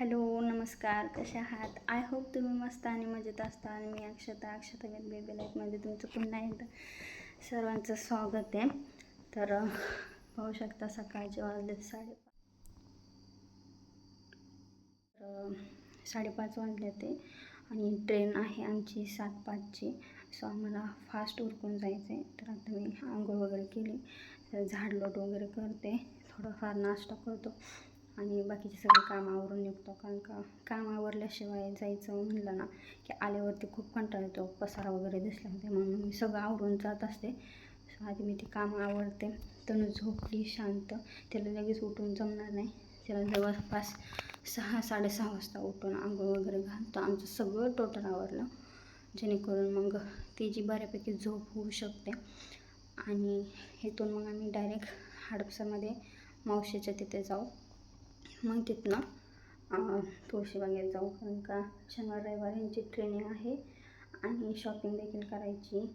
Hello नमस्कार कसे आहात? आय होप तुम्ही मस्त आणि मजेत असता आणि मी अक्षता अक्षता विथ बेबी लाईफमध्ये तुमचं पुन्हा एकदा सर्वांचं स्वागत आहे. तर पाहू शकता सकाळचे वाजले साडेपाच तर साडेपाच वाजले ते आणि ट्रेन आहे आमची सात पाचची. सो आम्हाला फास्ट उरकून जायचं आहे तर आता मी आंघोळ वगैरे केली. तर झाडलोट वगैरे करते. थोडंफार नाश्ता करतो. आणि बाकीचे सगळे कामावरून निघतो. कारण का काम आवरल्याशिवाय जायचं म्हणलं ना की आल्यावरती खूप कंटाळा येतो. पसारा वगैरे दिसला होते म्हणून मी सगळं आवरून जात असते. आधी मी ते कामं आवडते तर झोपली शांत. त्याला लगेच उठून जमणार नाही. त्याला जवळपास सहा साडेसहा वाजता उठून आंघोळ वगैरे घालतो. आमचं सगळं टोटल आवरलं. जेणेकरून मग तिची बऱ्यापैकी झोप होऊ शकते. आणि इथून मग आम्ही डायरेक्ट हडपसरमध्ये मावशीच्या तिथे जाऊ. मग तिथनं तुळशीबागेत जाऊ. कारण का शनिवार रविवार यांची ट्रेनिंग आहे आणि शॉपिंग देखील करायची.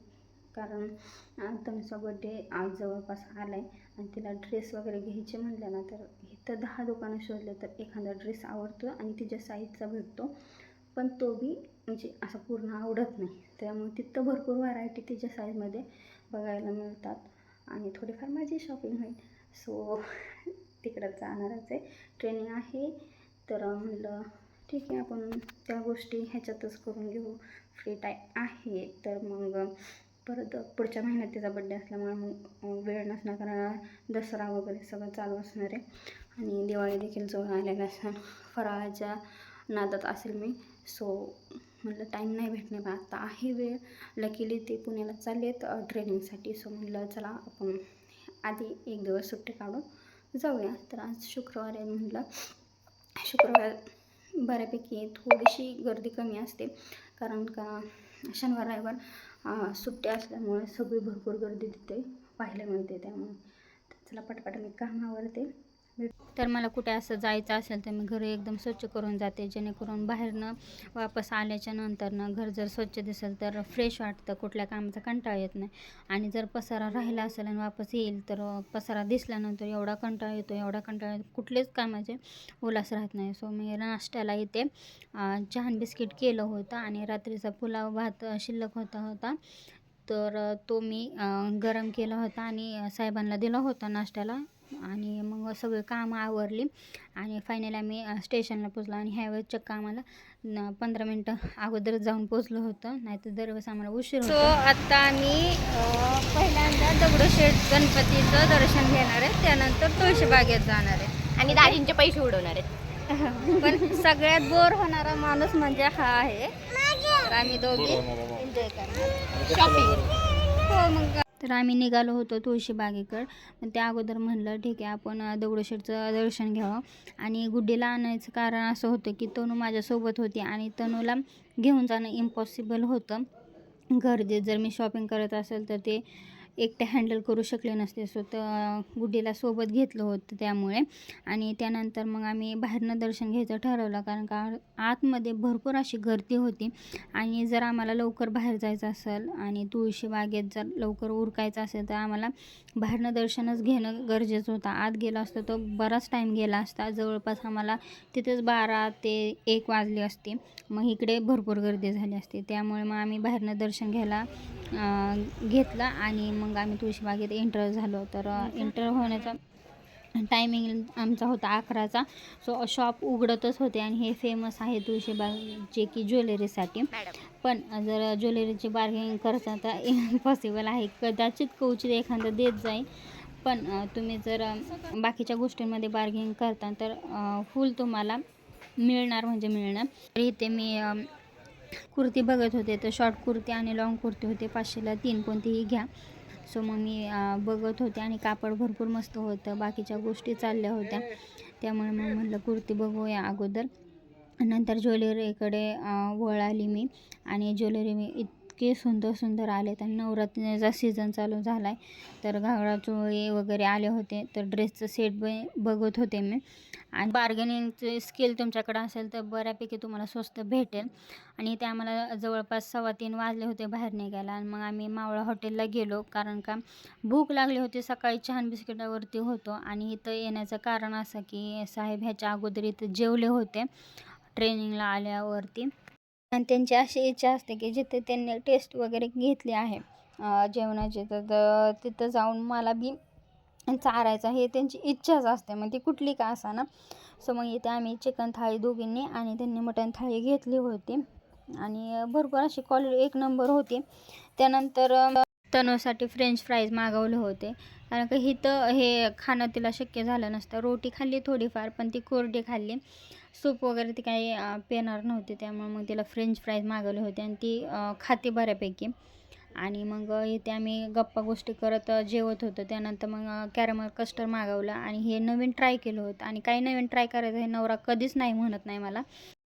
कारण तुमचा बड्डे आज जवळपास आला आहे आणि तिला ड्रेस वगैरे घ्यायचे म्हणलं ना तर इथं दहा दुकानं शोधले तर एखादा ड्रेस आवडतो आणि तिच्या साईजचा भेटतो. पण तो बी म्हणजे असा पूर्ण आवडत नाही. त्यामुळे तिथं भरपूर व्हरायटी तिच्या साईजमध्ये बघायला मिळतात. आणि थोडीफार माझी शॉपिंग होईल. सो तिकडं जाणारच आहे. ट्रेनिंग आहे. तर म्हणलं ठीक आहे आपण त्या गोष्टी ह्याच्यातच करून घेऊ. फ्री टाईम आहे. तर मग परत पुढच्या महिन्यात तिचा बड्डे असल्यामुळे मग वेळ नसणार कारण दसरा वगैरे सगळं चालू असणार आहे. आणि दिवाळी देखील जवळ आलेला असणार. फराळाच्या नादात असेल मी. सो म्हटलं टाईम नाही भेटणे पण आता आहे वेळ. लकीली ते पुण्याला चाललेत ट्रेनिंगसाठी सो म्हटलं चला आपण आधी एक दिवस सुट्टी काढून जाऊया. तर आज शुक्रवार आहे म्हटलं. शुक्रवार बऱ्यापैकी थोडीशी गर्दी कमी असते. कारण का शनिवार रविवार सुट्ट्या सुट्टी असल्यामुळे सगळी भरपूर गर्दी तिथे पाहायला मिळते त्यामुळे. चला पटपट मी कामावरते तर मला कुठे असं जायचं असेल तर मी घर एकदम स्वच्छ करून जाते जेणेकरून बाहेरनं वापस आल्याच्या नंतरनं घर जर स्वच्छ दिसेल तर फ्रेश वाटतं कुठल्या कामाचा कंटाळा येत नाही. आणि जर पसारा राहिला असेल आणि वापस येईल तर पसारा दिसल्यानंतर एवढा कंटाळा येतो एवढा कंटाळा कुठलेच कामाचे उल्हास राहत नाही. सो मी नाश्त्याला इथे चहान बिस्किट केलं होतं आणि रात्रीचा पुलाव भात शिल्लक होता होता. तर तो मी गरम केला होता आणि साहेबांना दिला होता नाश्त्याला. आणि मग सगळे कामं आवरली. आणि फायनली आम्ही स्टेशनला पोचलो आणि ह्यावेळेस चक्क आम्हाला पंधरा मिनटं अगोदर जाऊन पोचलो होतं. नाहीतर दरवेळेस आम्हाला उशीर सो आता आम्ही पहिल्यांदा दगडूशेठ गणपतीचं दर्शन घेणार आहे. त्यानंतर तुळशीबागेत जाणार आहे. आणि दाजींचे पैसे उडवणार आहेत. पण सगळ्यात बोर होणारा माणूस म्हणजे हा आहे. तर आम्ही दोघी एन्जॉय करणार. शॉपिंग हो मग तर आम्ही निघालो होतो तुळशीबागेकडं पण त्या अगोदर म्हणलं ठीक आहे आपण दगडूशेठचं दर्शन घ्यावं. आणि गुड्डीला आणायचं कारण असं होतं की तनू माझ्यासोबत होती आणि तनूला घेऊन जाणं इम्पॉसिबल होतं. गर्दीत जर मी शॉपिंग करत असेल तर ते एकटे हँडल करू शकले नसते. सो तर गुड्डीला सोबत घेतलं होतं त्यामुळे. आणि त्यानंतर मग आम्ही बाहेरनं दर्शन घ्यायचं ठरवलं कारण का आतमध्ये भरपूर अशी गर्दी होती. आणि जर आम्हाला लवकर बाहेर जायचं असेल आणि तुळशी बागेत जर लवकर उरकायचं असेल तर आम्हाला बाहेरनं दर्शनच घेणं गरजेचं होतं. आत गेलो असतं तर बराच टाईम गेला असता. जवळपास आम्हाला तिथेच बारा ते एक वाजले असते. मग इकडे भरपूर गर्दी झाली असते. त्यामुळे मग आम्ही बाहेरनं दर्शन घ्यायला घेतला आणि मग आम्ही तुळशीबागेत एंटर झालो. तर एंटर होण्याचा टायमिंग आमचा होता अकराचा. सो शॉप उघडतच होते आणि हे फेमस आहे तुळशीबाग जे की ज्वेलरीसाठी पण जर ज्वेलरीची बार्गेनिंग करता तर इम्पॉसिबल आहे. कदाचित कवचित एखादं देत जाईल. पण तुम्ही जर बाकीच्या गोष्टींमध्ये बार्गेनिंग करता तर फुल तुम्हाला मिळणार म्हणजे मिळणार. तर इथे मी कुर्ती बघत होते तर शॉर्ट कुर्ती आणि लॉंग कुर्ती होते. पाचशेला तीन कोणतीही घ्या. सो मग मी बघत होते आणि कापड भरपूर मस्त होतं. बाकीच्या गोष्टी चालल्या होत्या. त्यामुळे मग म्हटलं कुर्ती बघूया अगोदर. नंतर ज्वेलरीकडे वळ आली मी. आणि ज्वेलरी मी इत इतके सुंदर सुंदर आले. तर नवरात्रीचा सीझन चालू झाला आहे तर घागरा चोळी वगैरे आले होते. तर ड्रेसचं सेट ब बघत होते मी. आणि बार्गेनिंगचे स्किल तुमच्याकडे असेल तर बऱ्यापैकी तुम्हाला स्वस्त भेटेल. आणि ते आम्हाला जवळपास सव्वा तीन वाजले होते बाहेर निघायला. आणि मग आम्ही मावळा हॉटेलला गेलो. कारण का भूक लागली होती. सकाळी छान बिस्किटावरती होतो. आणि इथं येण्याचं कारण असं की साहेब ह्याच्या अगोदर इथं जेवले होते. ट्रेनिंगला आल्यावरती. आणि त्यांची अशी इच्छा असते की जिथे त्यांनी टेस्ट वगैरे घेतली आहे जेवणाची तर तिथं जाऊन मला बी चारायचं हे त्यांची इच्छाच असते. मग ती कुठली का असा ना सो मग इथे आम्ही चिकन थाळी दोघींनी आणि त्यांनी मटण थाळी घेतली होती. आणि भरपूर अशी क्वालिटी एक नंबर होती. त्यानंतर अं, तनूसाठी फ्रेंच फ्राईज मागवले होते. कारण का इथं हे खाणं तिला शक्य झालं नसतं. रोटी खाल्ली थोडीफार पण ती कोरडी खाल्ली. सूप वगैरे ती काही पेणार नव्हती. त्यामुळे मग तिला फ्रेंच फ्राईज मागवले होते आणि ती खाते बऱ्यापैकी. आणि मग इथे आम्ही गप्पा गोष्टी करत जेवत होतो. त्यानंतर मग कॅरमल कस्टर मागवलं आणि हे नवीन ट्राय केलं होतं. आणि काही नवीन ट्राय करायचं हे नवरा कधीच नाही म्हणत नाही मला.